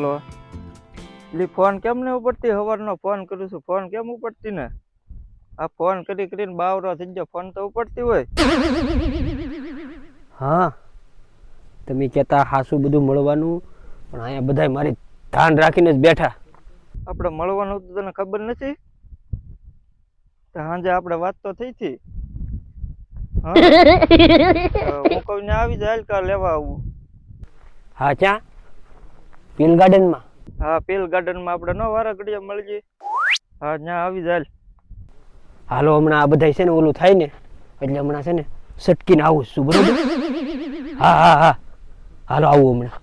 Hello. એટલે phone કેમ ને ઉપડતી? સવારનો ફોન કરું છું. ફોન કેમ ઉપડતી ને? આ ફોન કરી કરીને બાવરો થઈ ગયો. ફોન તો ઉપડતી હોય. હા. તમે કહેતા હાસું બધું મળવાનું પણ અહીંયા બધાય મારી ધ્યાન રાખીને જ બેઠા. આપણે મળવાનું તો તને ખબર નથી? સાંજે આપણે વાત તો થઈ હતી. હું? કહું ને આવી જાય કાલ લેવા આવું. હા ક્યાં? પીલ ગાર્ડનમાં હા પેલ ગાર્ડનમાં આપણે નો વારા મળજી હા ત્યાં આવી જાય હાલો હમણાં આ બધાય છે ને ઓલું થાય ને એટલે હમણાં છે ને સટકીને આવું છું બરોબર? હા હા હા. હાલો આવું હમણાં.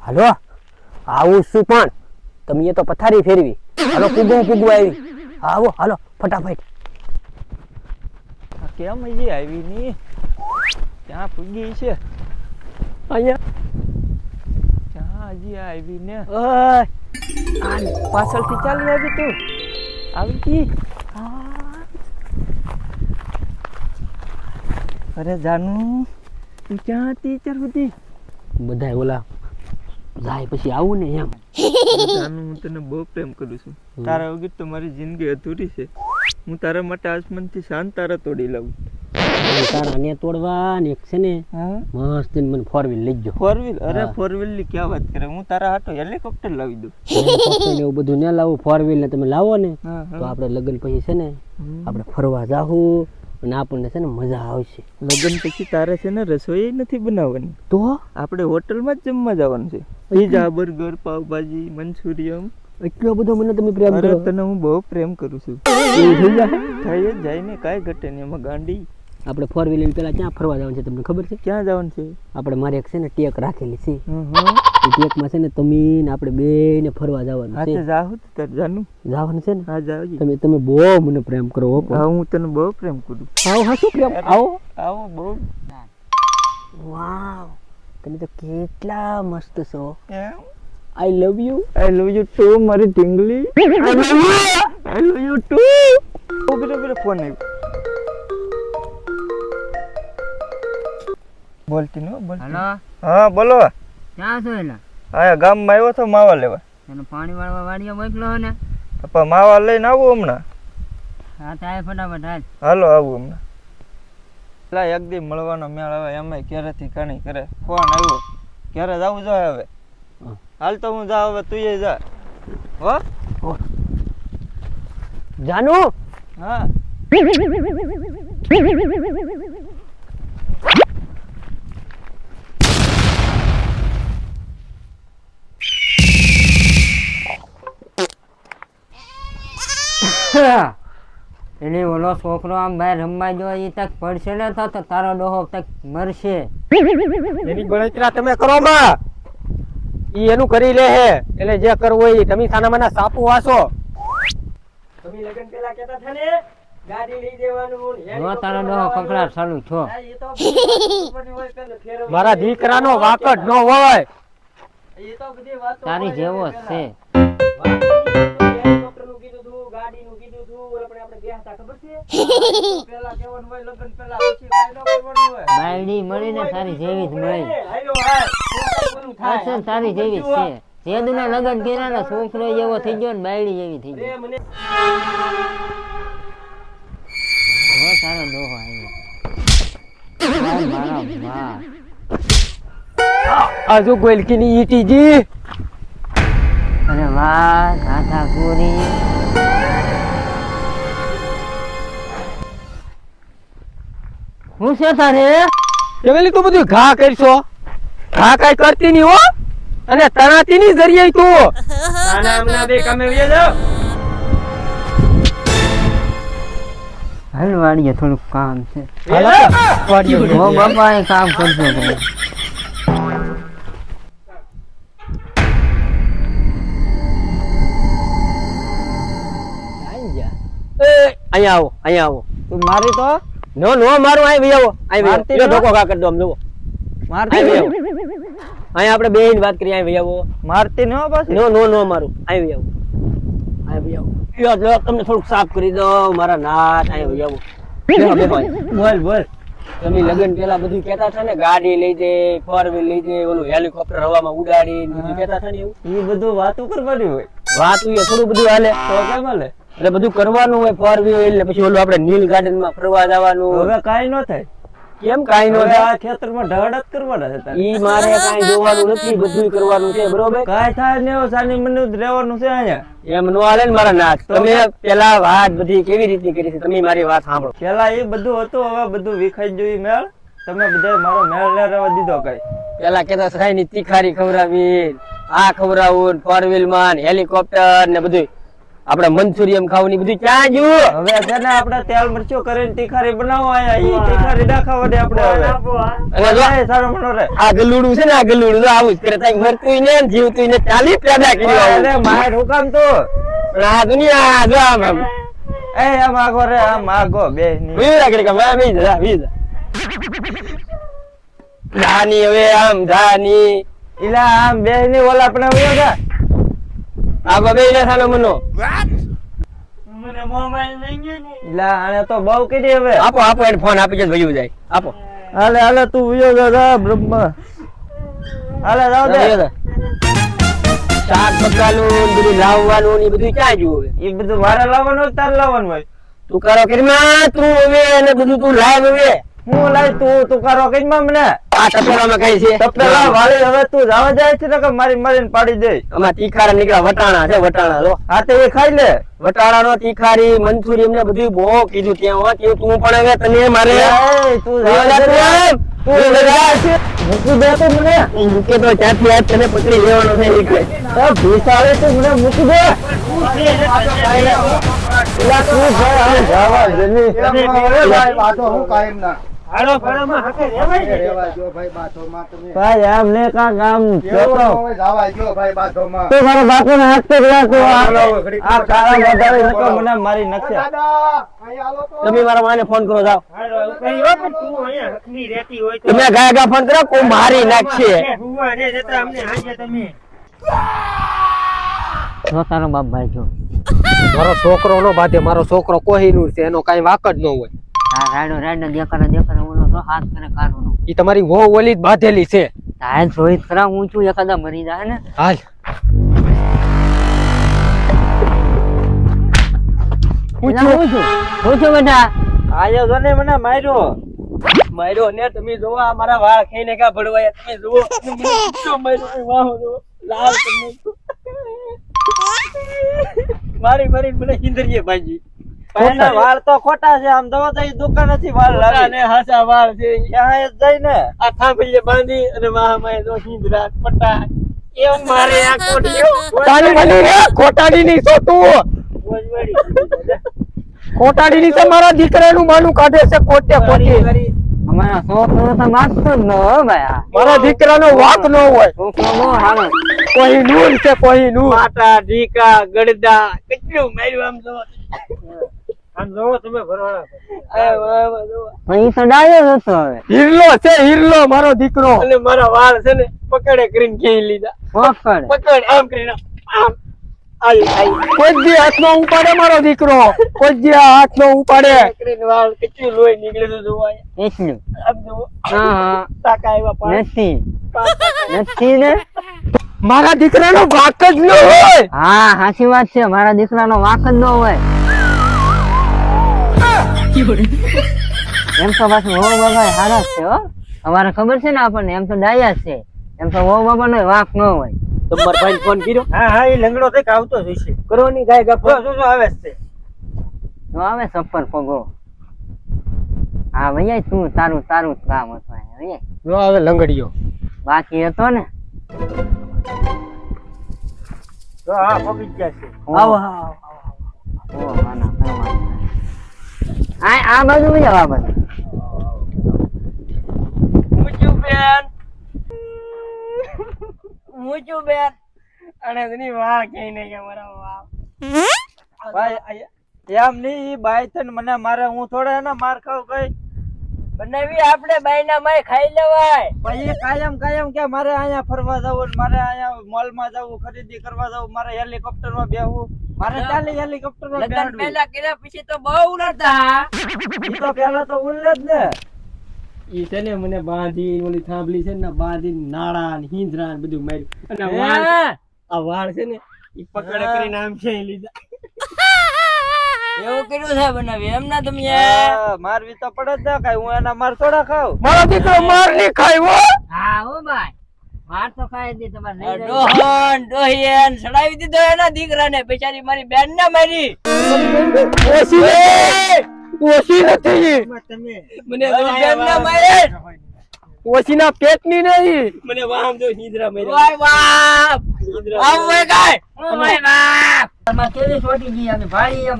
હાલો આવું શું છું પણ તમે તો પથારી ફેરવી. હાલો કૂગું કૂગું આવી આવો હાલો ફટાફટ. કેમ હજી આવી ની? ત્યાં પૂગી છે? અહીંયા. ત્યાં હજી આવી ને? પાછળથી ચાલી આવી તું. આવી ગઈ? અરે જાનું તું ક્યાં હતી અત્યાર સુધી? બધા ઓલા જાય પછી આવું ને એમ. જાનુ હું તને બહુ પ્રેમ કરું છું. તારા વગર તો મારી જિંદગી અધૂરી છે. હું તારા માટે આસમાનથી શાંત તારા તોડી લઉં તારા ને તોડવા ને એક છે ને મસ્ત મને ફોર વ્હીલ લઈ ગયો. ફોર વ્હીલ અરે ફોર વ્હીલની ક્યાં વાત કરે? હું તારા હાટો હેલિકોપ્ટર લાવી દઉં. એવું બધું ના લાવું ફોર વ્હીલ ને તમે લાવો ને તો આપણે લગ્ન પછી છે ને આપડે આપણે ફરવા જાહું અને આપણને છે ને મજા આવશે. લગ્ન પછી તારે છે ને રસોઈ નથી બનાવવાની. તો? આપણે હોટલમાં જ જમવા જવાનું છે. પીઝા બર્ગર પાવભાજી મંચુરિયમ એટલો બધો મને તમે પ્રેમ કરો. તને હું બહુ પ્રેમ કરું છું. થઈ જાય ને કાંઈ ઘટે નહીં. એમાં ગાંડી આપણે ફોર વ્હીલ પેલા ક્યાં ફરવા જવાનું છે તમને ખબર છે? ક્યાં જવાનું છે? આપણે મારે એક છે ને ટેક રાખેલી છે. ટેકમાં છે ને તમે ને આપણે બે ને ફરવા જવાનું છે. જવાનું છે ને? હા જાવજી તમે તમે બહુ મને પ્રેમ કરો હો હા તને બહુ પ્રેમ કરું. આવો હા શું પ્રેમ? આવો. આવો બહુ. વાવ. તમે તો કેટલા મસ્ત છો. I love you I love you too મારી ઢીંગલી. આઈ લવ યુ ટુ ઊભી ફોન આવ્યો બોલતી નો બોલતી. હલો? હા બોલો. ક્યાં છો એલા? હા ગામમાં આવ્યો તો માવા લેવા. એને પાણી વાળવા વાડીએ મોકલો ને. પપ્પા પણ માવા લઈને આવું હમણાં. હા તાય ફટાફટ હાલ. હાલો આવું હમણાં. પેલા એક દી મળવાનો મેળ આવે એમાં ક્યારેથી કાણી કરે ફોન આવ્યો. ક્યારે જવું જો હવે. હાલ તો હું જા હવે તું જા. હો? જાનુ? હા. એટલે ઓલો છોકરો આમ બહાર રમવા જો એ તક પડશે ને તો તારો ડોહો તક મરશે. એની ગણતરા તમે કરો માં. ઈ એનું કરી લે હે. એટલે જે કરવું હોય ઈ. તમે સાના માના સાપુ વાસો. તમે લગન પેલા કેતા થા ને? ગાડી લઈ દેવાનું ને તારો ડોહો કકડાટ ચાલુ છો મારા દીકરાનો વાકડ નો હોય. એ તો બધી વાતો તારી જેવો છે. હેલિકોપ્ટરનું કીધું તું, ગાડીનું કીધું તું, ઓલા પણ આપણે ગયા હતા, ખબર છે? પેલા કેવાનું હોય લગન પેલા પછી ન કરવાનું હોય. બાયડી મળીને તારી જેવી જ મળી. હાલો, ને તારી જેવી જ છે. જેદુના લગન કર્યા ને છોકરો એવો થઈ ગયો ને બાયડી જેવી થઈ ગઈ. હો તારો ડોહો આવ્યો. મારા વાહ આ જો ગોલકીની ઈટીજી. અરે વાહ ગાથા પૂરી હું છે તારે? એવેલી તું બધું ઘા કરશો? ઘા કાઈ કરતી નહીં હો. અને તણાતી ની જરીએ તું નાના બે કામે વ્યા જાવ હાલ વાડીએ થોડું કામ છે. હાલો, વાડીએ હો બાપા એ કામ કરજો ભાઈ અહીંયા આવો અહીંયા આવો. તું મારી તો? નો નો મારું અહીં વહી આવો આવો. મારતી લ્યો ન? ધોકો કરી દો આમ જુઓ. મારતી અહીં વહી ન? આવો. અહીં વાત કરી અહીં વહી આવો. મારતી નો બસ નો નો નો મારું. અહીં વહી આવો. અહીં વહી આવો. યો જો તમને થોડું સાફ કરી દો મારા નાથ અહીંયા આવો. બેહો, બેહો. બોલ બોલ. તમે લગન પેલા બધું કેતા હતા ને ગાડી લઈ જે ફોર વ્હીલ લઈ જે ઓલું હેલિકોપ્ટર હવામાં ઉડાડી બધું કેતા હતા ને એવું? એ બધું વાતો કરવાની હોય. વાત એ થોડું બધું હાલે. તો કેમ હાલે? એટલે બધું કરવાનું હોય ફોર વ્હીલ ને પછી ઓલું આપણે નીલ ગાર્ડનમાં ફરવા જવાનું. હવે કઈ ન થાય. કેમ કઈ નો થાય? આ ખેતરમાં ઢાળ જ કરવાના છે ઈ મારે કાંઈ જોવાનું નથી બધું કરવાનું છે બરોબર? કાંઈ થાય ને સાની મને રહેવાનું છે અહીંયા. એમ નો આલે ને મારા નાથ. તમે પેલા વાત બધી કેવી રીતની કરી છે? તમે મારી વાત સાંભળો. પેલા એ બધું હતું હવે બધું વિખાઈ જોઈ મેળ. તમે બધા મારો મેળ ન રહેવા દીધો કઈ. પેલા કેતા સાઈ ની તીખારી ખવડાવી આ ખવડાવું ફોર વ્હીલમાં હેલિકોપ્ટર ને બધું આપણે મંચુરિયમ ખાવું ની બધું ક્યાં ગયું હવે છે ને આપણે તેલ મરચું કરીને તીખારી બનાવો આયા. ઈ તીખારી નાખાવા દે આપણે હવે. અને જો એ સારો મનો રે. આ ગલુડું છે ને આ ગલુડું તો આવું જ કરે. તાઈ મરતું ને જીવતું ને ચાલી પેદા કર્યું અરે. માર હુકામ તો. પણ આ દુનિયા જો આમ આમ. એ આમ આગો રે આમ આગો બે ની રાખડી આગળ કે વાહ, વીર, જા. જાની હવે આમ જાની ઇલા આમ બે ની ઓલા આપણે હોય જા આ બબે ને સાનો મનો? ઇલા આને. તો બહુ કરી હવે. આપો આપો એને ફોન આપી જ વયું જાય. આપો. હાલે હાલે તું વયો જા જા બ્રહ્મા. હાલે જાવ દે. શાક પકાલું બધું લાવવાનું ને બધું ક્યાં ગયું એ બધું મારે લાવવાનું લાવવાનું હોય. તું કરો કરીમાં તું હવે અને બધું તું લાવ હવે. હું તું તું કરો કઈ માં મને આ તપેલામાં કઈ છે. તપેલા વાળી હવે તું જાવા જાય છે ને કે મારી મરીને પાડી દે. આમાં તીખારા નીકળ્યા વટાણા છે વટાણા લો. હા તે એ ખાઈ લે. વટાણા નો તીખારી મંચુરિયમ ને બધું બહુ કીધું ત્યાં હો. કે તું પણ હવે તને મારે તું તું. તું તું. મૂકી દે તો મને. મૂકે તો ત્યાંથી આજ તને પકડી લેવાનો છે એટલે એ ભીસાડે તું મને મૂકી દે. તું જવા દે. હું કાયમ ને તમે. મારા માને ફોન કરો જાઓ. તમે ગયા ગયા ફોન કરો કોઈ મારી નાખશે. જો તારો બાપ ભાઈ જો. મારો છોકરો નો બાધે મારો છોકરો કોહિનૂર છે એનો કઈ વાક જ ન હોય. આ રાડો રાડો દેખાડો દેખાડો ઓલો જો હાથ કરે કાઢવાનો ઈ તમારી વો ઓલી જ બાંધેલી છે. તારે જોઈ ખરા હું છું એકાદા મરી જાય ને. હાલ. હું છું. હું છું? હું છું બેટા? આયો તો ને મને માર્યો. માર્યો ને તમે જોવો આ મારા વાળ ખાઈને કા ભડવાયા તમે જોવો. મને માર્યો? વાહ જોવો લાલ તમને. મારી મારી મને હિંદરીએ ભાજી એના વાળ તો ખોટા છે. આમ દવા દુકાન નથી વાળ લાવી. અને હાસા વાળ છે. ત્યાં આ થાંભલીએ બાંધી અને વાહ માય જો હિંદરા પટ્ટા એમ મારે આ કોટીઓ રે કોટાડી ની છો? તું. કોટાડી ની છે મારા દીકરાનું માનું કાઢે છે કોટે કોટી અમારા છોકરો તો માગતો ન હો મારા દીકરાનો વાક ન હોય. છોકરો કોઈ નૂર છે કોઈ નૂર. માટા ઢીકા ગડદા કેટલું માર્યું આમ જો હિરલો છે હિરલો મારો દીકરો. અને મારા વાળ છે ને પકડે કરીને ખેઈ લીધા. પકડ. પકડ આમ કરીને આમ. આઈ આઈ કોઈ દી હાથનો ઉપાડે મારો દીકરો. કોઈ દી હાથનો ઉપાડે. વાળ કેટલું લોહી નીકળે જોવાય એટલું હા હા. ટાકા આવ્યા નથી ને? મારા દીકરાનો વાક જ ન હોય. હા સાચી વાત છે. મારા દીકરાનો વાંક જ ન હોય. એમ? તો પાછું વહુ બાબા હારા છે હો. અમારે ખબર છે ને આપણને એમ તો ડાયા છે. એમ તો વહુ બાબા નો વાંક ન હોય. તમારા ભાઈ ફોન કર્યો? હા હા એ લંગડો થઈ આવતો જ હશે કરો ની ગાય ગા જો જો જો આવે જ છે. તો આવે સફર પગો. હા ભૈયા તું તારું તારું જ કામ હતું અહીંયા, જો આવે લંગડીયો. બાકી હતો ને? જો હા પગી ગયા છે. આવો આવો આવો આવો. વાંધો નહીં. આ આ બાજુ ભૈયા આ બાજુ. મુચુ બેન. મુચુ બેન. અને તેની વાળ ક્યાંય નહીં કે મારા વાળ. ભાઈ એમ નહીં બાઈ થઈને મને મારે હું થોડા એના માર ખાવ કઈ. બનાવી આપણે બાયના માય ખાઈ લેવાય. ભાઈ કાયમ કાયમ કે મારે અહીંયા ફરવા જવું ને મારે અહીંયા મોલમાં જવું ખરીદી કરવા જવું મારે હેલિકોપ્ટરમાં બેહવું. મારે ચાલે હેલિકોપ્ટર લગ્ન પહેલા કર્યા પછી તો બહુ ઉડતા ઈ તો પેલા તો ઉલ્લે જ ને. ઈ છે ને મને બાંધી ઓલી થાંભલી છે ને બાંધી નાળા ને હિંજરા ને બધું માર્યું. અને વાળ આ વાળ છે ને ઈ પકડ કરી નામ છે લીધા. એવું કર્યું છે બનાવી? એમ ના તમે? મારવી તો પડે જ ના કાંઈ હું એના માર થોડા ખાવ મારો દીકરો માર નહીં ખાય હો. હા હો ભાઈ. માર તો ખાઈ દી તમારે નહીં ડોહન ડોહિયન સડાવી દીધો એના દીકરાને. બિચારી મારી બેન ને મારી. ઓછી ને ઓછી નથી. મને બેન ને મારી. ના પેટની નહીં. મને વામ જો હિંજરા ઓય બાપ! આમ ઓય કાય ઓય બાપ! તમાર કેવી છોટી ગઈ અમે ભાઈ એમ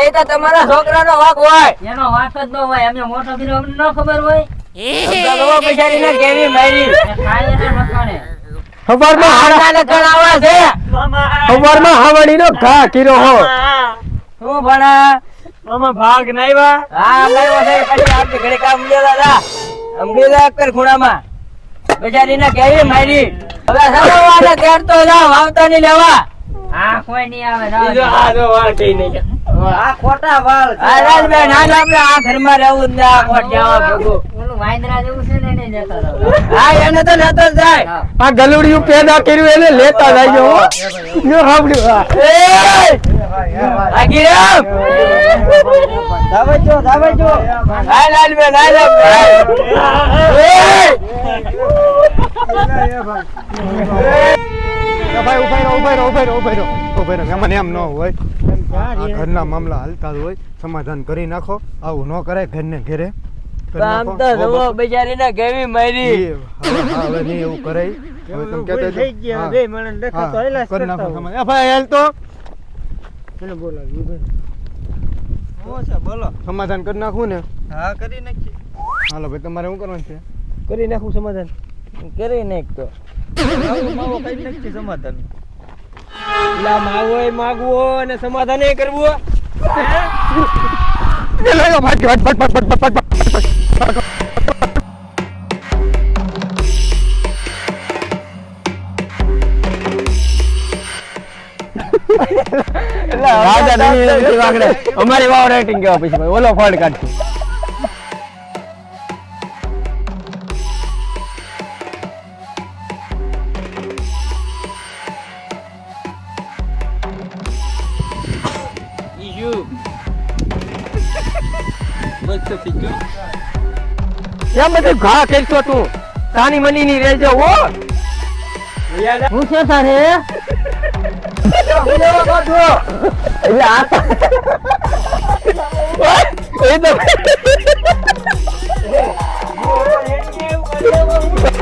એ તો તમારા છોકરાનો વાક હોય. એનો વાક જ ન હોય અમે મોટો દીરો અમને ન ખબર હોય. ભાગ ખૂણામાં. બેચારી ને કેવી મારી? હવે સવાના કેર વાવતા ની લેવા. હા કોઈ નહીં આવે ગલુડિયું પેદા કર્યું એને લેતા જાય ભાઈ ઊભા રહો ઊભા રહો ઊભા રહો ઊભા રહો. ઊભા રહો એમ ન હોય. આ ઘરના મામલા હાલતા હોય. સમાધાન કરી નાખો. આવું ન કરાય ઘરને ઘેરે. કરી આમ તો હો, જુઓ ના કેવી મારી. હવે નહીં એવું કરાય. હવે તમે કહેતા થઈ ગયા બે મને દેખાતો તો એલા કરી નાખો સમાધાન. એ ભાઈ હાલ તો. એને બોલાવ્યું ભાઈ છે બોલો. સમાધાન કરી નાખું ને. હા કરી નાખી હાલો ભાઈ તમારે શું કરવાનું છે? કરી નાખું સમાધાન. કરી નાખ તો. આવું માવો કઈ નાખી સમાધાન. સમાધાન એ કરવું અમારી વાવ રેટિંગ કેવા પછી ઓલો ફોડ કાઢશું. તો થઈ ગયો એમ બધું ઘા ખેલતો તું તાની મની ની રહેજો હો. હું છે